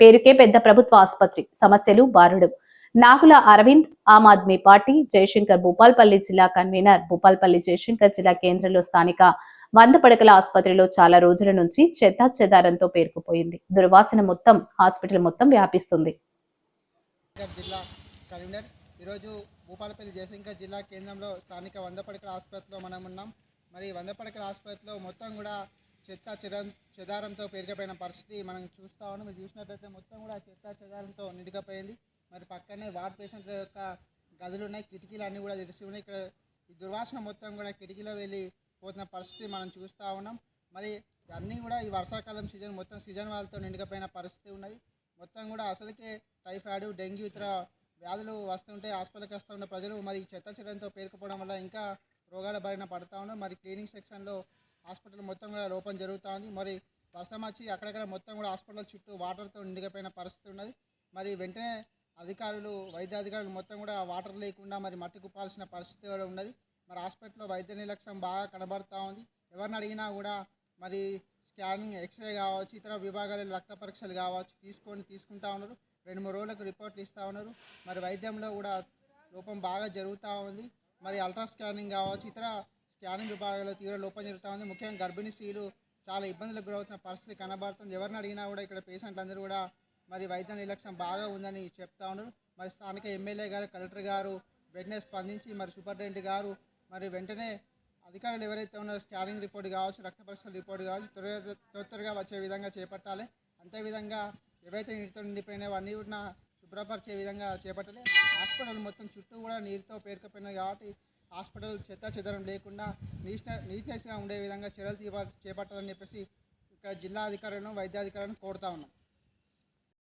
పేరుకే పెద్ద ప్రభుత్వ ఆసుపత్రి. సమస్యలు బారుడు. నాగుల అరవింద్ ఆమ్ ఆద్మీ పార్టీ జయశంకర్ భూపాల్పల్లి జిల్లా కన్వీనర్. భూపాల్పల్లి జయశంకర్ జిల్లా కేంద్రంలో స్థానిక వంద పడకల ఆసుపత్రిలో చాలా రోజుల నుంచి చెత్త చెదారంతో పేరుకుపోయింది. దుర్వాసన మొత్తం హాస్పిటల్ మొత్తం వ్యాపిస్తుంది. జిల్లా కరీంనగర్ ఈరోజు భూపాలపల్లి జయశంకర్ జిల్లా కేంద్రంలో స్థానిక వంద పడకల ఆసుపత్రిలో మనం ఉన్నాం. మరి వంద పడకల ఆసుపత్రిలో మొత్తం కూడా చెత్త చెదం చెదారంతో పెరిగిపోయిన పరిస్థితి మనం చూస్తా ఉన్నాం. మీరు చూసినట్లయితే మొత్తం కూడా చెత్త చెదారంతో నిండికపోయింది మరి పక్కనే వార్డ్ పేషెంట్ల యొక్క గదులు ఉన్నాయి. కిటికీలు అన్నీ కూడా తెలిసి ఉన్నాయి. ఇక్కడ ఈ దుర్వాసన మొత్తం కూడా కిటికీలో వెళ్ళి పోతున్న పరిస్థితి మనం చూస్తూ ఉన్నాం. మరి అన్నీ కూడా ఈ వర్షాకాలం సీజన్ మొత్తం సీజన్ వాళ్ళతో నిండికపోయిన పరిస్థితి ఉన్నది. మొత్తం కూడా అసలుకే టైఫాయిడ్ డెంగ్యూ ఇతర వ్యాధులు వస్తుంటే హాస్పిటల్కి వస్తూ ఉన్న ప్రజలు మరి ఈ చెత్త చెదంతో పేరుకుపోవడం వల్ల ఇంకా రోగాల బారిన పడతా ఉన్నారు. మరి క్లీనింగ్ సెక్షన్లో హాస్పిటల్ మొత్తం కూడా లోపం జరుగుతూ ఉంది మరి వర్షం వచ్చి అక్కడక్కడ మొత్తం కూడా హాస్పిటల్ చుట్టూ వాటర్తో నిండిపోయిన పరిస్థితి ఉన్నది. మరి వెంటనే అధికారులు వైద్య అధికారులు మొత్తం కూడా వాటర్ లేకుండా మరి మట్టి కుప్పాల్సిన పరిస్థితి కూడా ఉన్నది. మరి హాస్పిటల్లో వైద్య నిర్లక్ష్యం బాగా కనబడుతూ ఉంది. ఎవరిని అడిగినా కూడా మరి స్కానింగ్ ఎక్స్రే కావచ్చు ఇతర విభాగాలలో రక్త పరీక్షలు కావచ్చు తీసుకొని తీసుకుంటా ఉన్నారు. రెండు మూడు రోజులకు రిపోర్ట్లు ఇస్తూ ఉన్నారు. మరి వైద్యంలో కూడా లోపం బాగా జరుగుతూ ఉంది. మరి అల్ట్రా స్కానింగ్ కావచ్చు ఇతర స్కానింగ్ విభాగాల్లో తీవ్ర లోపం జరుగుతూ ఉంది. ముఖ్యంగా గర్భిణీ స్త్రీలు చాలా ఇబ్బందులకు గురవుతున్న పరిస్థితి కనబడుతుంది. ఎవరిని అడిగినా కూడా ఇక్కడ పేషెంట్లు అందరూ కూడా మరి వైద్య నిర్లక్ష్యం బాగా ఉందని చెప్తా ఉన్నారు. మరి స్థానిక ఎమ్మెల్యే గారు కలెక్టర్ గారు వెంటనే స్పందించి మరి సూపరింటెండెంట్ గారు మరి వెంటనే అధికారులు ఎవరైతే ఉన్నారో స్కానింగ్ రిపోర్ట్ కావచ్చు రక్త పరీక్షల రిపోర్ట్ కావచ్చు త్వరగా త్వర త్వరగా వచ్చే విధంగా చేపట్టాలి. అంతేవిధంగా ఏవైతే నీటితో నిండిపోయినాయో అన్నీ కూడా శుభ్రపరిచే విధంగా చేపట్టాలి. హాస్పిటల్ మొత్తం చుట్టూ కూడా నీరుతో పేరుకుపోయినాయి కాబట్టి హాస్పిటల్ చెత్త చెదరం లేకుండా నీట్ నీట్నెస్గా ఉండే విధంగా చర్యలు చేపట్టాలని చెప్పేసి ఇక్కడ జిల్లా అధికారులను వైద్యాధికారులను కోరుతా ఉన్నాం.